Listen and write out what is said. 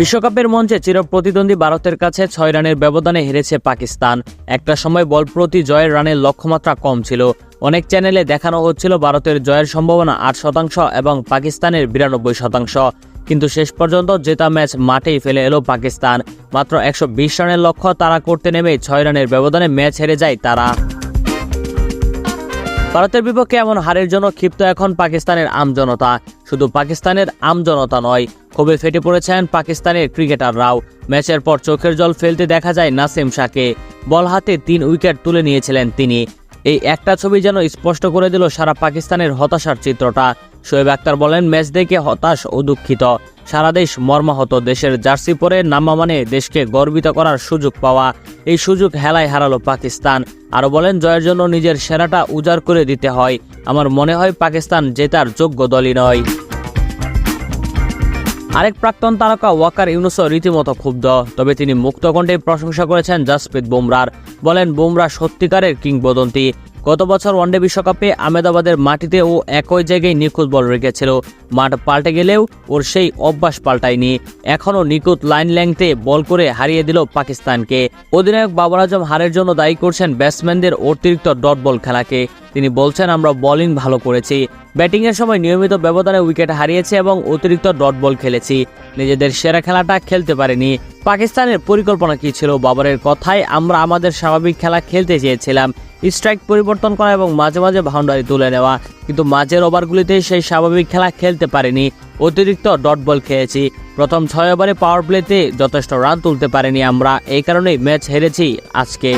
বিশ্বকাপের মঞ্চে চিরপ্রতিদ্বন্দ্বী ভারতের কাছে ছয় রানের ব্যবধানে হেরেছে পাকিস্তান। একটা সময় বল প্রতি জয়ের রানের লক্ষ্যমাত্রা কম ছিল। অনেক চ্যানেলে দেখানো হচ্ছিল ভারতের জয়ের সম্ভাবনা আট শতাংশ এবং পাকিস্তানের বিরানব্বই শতাংশ। কিন্তু শেষ পর্যন্ত জেতা ম্যাচ মাঠেই ফেলে এলো পাকিস্তান। মাত্র একশো বিশ রানের লক্ষ্য তারা করতে নেমে ছয় রানের ব্যবধানে ম্যাচ হেরে যায় তারা। ভারতের বিপক্ষে এমন হারের জন্য ক্ষিপ্ত এখন পাকিস্তানের আমজনতা শুধু পাকিস্তানের আমজনতা নয়, ক্ষোভে ফেটে পড়েছেন পাকিস্তানের ক্রিকেটাররাও। ম্যাচের পর চোখের জল ফেলতে দেখা যায় নাসিম শাহকে। বল হাতে তিন উইকেট তুলে নিয়েছিলেন তিনি। এই একটা ছবি যেন স্পষ্ট করে দিল সারা পাকিস্তানের হতাশার চিত্রটা। শোয়েব আক্তার বলেন, ম্যাচ দেখে হতাশ ও দুঃখিত। সারা দেশ মর্মাহত, দেশের জার্সি পরে নামা মানে দেশকে গর্বিত করার সুযোগ পাওয়া। এই সুযোগ হেলায় হারালো পাকিস্তান। আরও বলেন, জয়ের জন্য নিজের সেরাটা উজাড় করে দিতে হয়। আমার মনে হয় পাকিস্তান জেতার যোগ্য দলই নয়। আরেক প্রাক্তন তারকা ওয়াকার ইউনুসও রীতিমতো ক্ষুব্ধ, তবে তিনি মুক্তকণ্ঠে প্রশংসা করেছেন জাসপ্রীত বুমরার। বলেন, বুমরা সত্যিকারের কিংবদন্তি। গত বছর ওয়ানডে বিশ্বকাপে আহমেদাবাদের মাটিতে ও একই জায়গায় নিখুঁত বল রেখেছিল। মাঠ পাল্টে গেলেও ওর সেই অভ্যাস পাল্টায়নি। এখনও নিখুঁত লাইন ল্যাংতে বল করে হারিয়ে দিল পাকিস্তানকে। অধিনায়ক বাবর আজম হারের জন্য দায়ী করছেন ব্যাটসম্যানদের অতিরিক্ত ডট বল খেলাকে। তিনি বলছেন, আমরা বোলিং ভালো করেছি। ব্যাটিংয়ের সময় নিয়মিত ব্যবধানে উইকেট হারিয়েছে এবং অতিরিক্ত ডট বল খেলেছি। নিজেদের সেরা খেলাটা খেলতে পারেনি। পাকিস্তানের পরিকল্পনা কি ছিল বাবরের কথায়, আমরা আমাদের স্বাভাবিক খেলা খেলতে চেয়েছিলাম। স্ট্রাইক পরিবর্তন করা এবং মাঝে মাঝে বাউন্ডারি তুলে নেওয়া। কিন্তু মাঝের ওভারগুলিতে সেই স্বাভাবিক খেলা খেলতে পারেনি। অতিরিক্ত ডট বল খেয়েছি। প্রথম ছয় ওভারে পাওয়ার প্লেতে যথেষ্ট রান তুলতে পারেনি আমরা। এই কারণেই ম্যাচ হেরেছি আজকে।